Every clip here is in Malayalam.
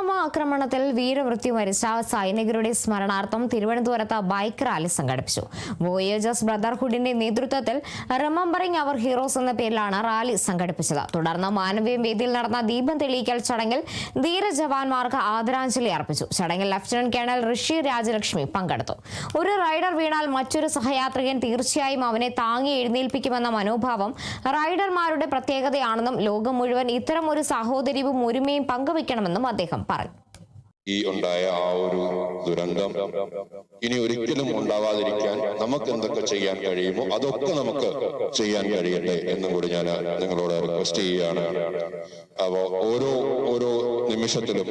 പുൽവാമ ആക്രമണത്തിൽ വീരമൃത്യു മരിച്ച സൈനികരുടെ സ്മരണാർത്ഥം തിരുവനന്തപുരത്ത് ബൈക്ക് റാലി സംഘടിപ്പിച്ചു. വോയേജസ് ബ്രദർഹുഡിന്റെ നേതൃത്വത്തിൽ റിമംബറിംഗ് അവർ ഹീറോസ് എന്ന പേരിലാണ് റാലി സംഘടിപ്പിച്ചത്. തുടർന്ന് മാനവീയ വേദിയിൽ നടന്ന ദീപം തെളിയിക്കൽ ചടങ്ങിൽ ധീരജവാൻമാർക്ക് ആദരാഞ്ജലി അർപ്പിച്ചു. ചടങ്ങിൽ ലഫ്റ്റനന്റ് കേണൽ ഋഷി രാജലക്ഷ്മി പങ്കെടുത്തു. ഒരു റൈഡർ വീണാൽ മറ്റൊരു സഹയാത്രികൻ തീർച്ചയായും അവനെ താങ്ങി എഴുന്നേൽപ്പിക്കുമെന്ന മനോഭാവം റൈഡർമാരുടെ പ്രത്യേകതയാണെന്നും ലോകം മുഴുവൻ ഇത്തരം ഒരു സാഹോദര്യവും ഒരുമയും പങ്കുവെക്കണമെന്നും അദ്ദേഹം പറഞ്ഞു ഈ ഉണ്ടായ ആ ഒരു ദുരന്തം ഇനി ഒരിക്കലും ഉണ്ടാവാതിരിക്കാൻ നമുക്ക് എന്തൊക്കെ ചെയ്യാൻ കഴിയുമോ അതൊക്കെ നമുക്ക് ചെയ്യാൻ കഴിയട്ടെ എന്നും കൂടി ഞാൻ നിങ്ങളോട് റിക്വസ്റ്റ് ചെയ്യുകയാണ്. അപ്പോ ഓരോ ഓരോ നിമിഷത്തിലും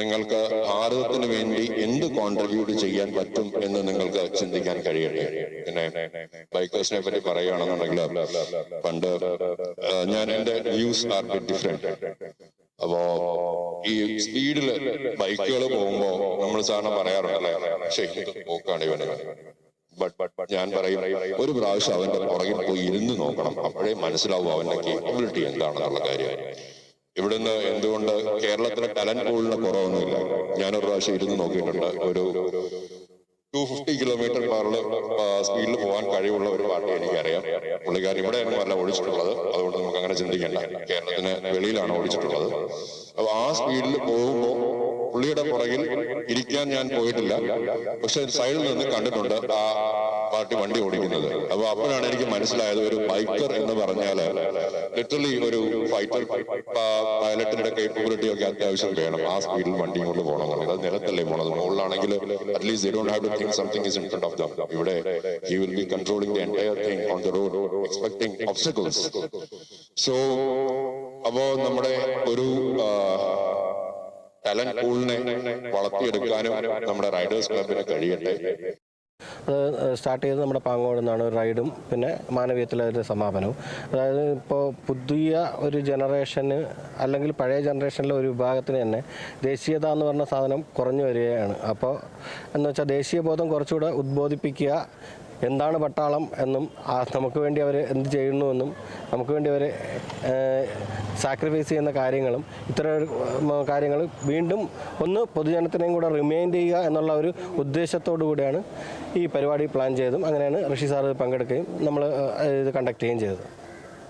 നിങ്ങൾക്ക് ഭാരതത്തിന് വേണ്ടി എന്ത് കോൺട്രിബ്യൂട്ട് ചെയ്യാൻ പറ്റും എന്ന് നിങ്ങൾക്ക് ചിന്തിക്കാൻ കഴിയട്ടെ. പിന്നെ ബൈക്കേഴ്സിനെ പറ്റി പറയുകയാണെന്നുണ്ടെങ്കിൽ പണ്ട് ഞാൻ എന്റെ വ്യൂസ് ആർ ബിറ്റ് ഡിഫറെന്റ് അപ്പോ ഈ സ്പീഡിൽ ബൈക്കുകൾ പോകുമ്പോ നമ്മൾ സാധാരണ എന്ത് പോക്കാണ് ഇവന്. ഞാൻ പറയും ഒരു പ്രാവശ്യം അവന്റെ പുറകിൽ പോയി ഇരുന്ന് നോക്കണം. അപ്പോഴേ മനസ്സിലാവും അവന്റെ കേപ്പബിലിറ്റി എന്താണെന്നുള്ള കാര്യം. ഇവിടുന്ന് എന്തുകൊണ്ട് കേരളത്തിലെ ടാലന്റ് പൂളിന് കുറവൊന്നുമില്ല. ഞാനൊരു പ്രാവശ്യം ഇരുന്ന് നോക്കിയിട്ടുണ്ട്. ഒരു ടു ഫിഫ്റ്റി കിലോമീറ്റർ പവറിൽ സ്പീഡിൽ പോകാൻ കഴിവുള്ള ഒരു പാർട്ടി എനിക്കറിയാം. പുള്ളിക്കാരൻ ഇവിടെയാണ് അല്ല ഓടിച്ചിട്ടുള്ളത്. അതുകൊണ്ട് നമുക്ക് അങ്ങനെ ചിന്തിക്കേണ്ട. കേരളത്തിന് വെളിയിലാണ് ഓടിച്ചിട്ടുള്ളത്. അപ്പൊ ആ സ്പീഡിൽ പോകുമ്പോൾ പുള്ളിയുടെ പുറകിൽ ഇരിക്കാൻ ഞാൻ പോയിട്ടില്ല. പക്ഷെ സൈഡിൽ നിന്ന് കണ്ടിട്ടുണ്ട് ആ പാർട്ടി വണ്ടി ഓടിക്കുന്നത്. അപ്പൊ അപ്പോഴാണ് എനിക്ക് മനസ്സിലായത് ഒരു ബൈക്കർ എന്ന് പറഞ്ഞാൽ ലിറ്ററലി ഒരു ഫൈറ്റർ പൈലറ്റിന്റെ കേപ്പബിലിറ്റി ഒക്കെ അത്യാവശ്യം വേണം. ആ സ്പീഡിൽ വണ്ടി കൊണ്ട് പോകണം. അത് നിലത്തല്ലേ പോണത്. മുകളിലാണെങ്കിൽ അറ്റ്ലീസ്റ്റ് ഇവിടെ കൺട്രോളിംഗ് ദി സോ അപ്പോ നമ്മുടെ ഒരു ടാലന്റ് പൂളിനെ വളർത്തിയെടുക്കാനും നമ്മുടെ റൈഡേഴ്സ് ക്ലബിന് കഴിയട്ടെ. അത് സ്റ്റാർട്ട് ചെയ്തത് നമ്മുടെ പാങ്ങോട് നിന്നാണ് റൈഡും പിന്നെ മാനവീയത്തിലെ ഒരു സമാപനവും. അതായത് ഇപ്പോൾ പുതിയ ഒരു ജനറേഷന് അല്ലെങ്കിൽ പഴയ ജനറേഷനിലെ ഒരു വിഭാഗത്തിന് തന്നെ ദേശീയത എന്ന് പറഞ്ഞ സാധനം കുറഞ്ഞു വരികയാണ്. അപ്പോൾ എന്ന് വെച്ചാൽ ദേശീയ ബോധം കുറച്ചുകൂടെ ഉദ്ബോധിപ്പിക്കുക എന്താണ് പട്ടാളം എന്നും നമുക്ക് വേണ്ടി അവർ എന്ത് ചെയ്യുന്നുവെന്നും നമുക്ക് വേണ്ടി അവർ സാക്രിഫൈസ് ചെയ്യുന്ന കാര്യങ്ങളും ഇത്തരം കാര്യങ്ങൾ വീണ്ടും ഒന്ന് പൊതുജനത്തിനെയും കൂടെ റിമൈൻഡ് ചെയ്യുക എന്നുള്ള ഒരു ഉദ്ദേശത്തോടു കൂടിയാണ് ഈ പരിപാടി പ്ലാൻ ചെയ്തതും. അങ്ങനെയാണ് ഋഷി സാർ പങ്കെടുക്കുകയും നമ്മൾ ഇത് കണ്ടക്ട് ചെയ്യുകയും ചെയ്തത്.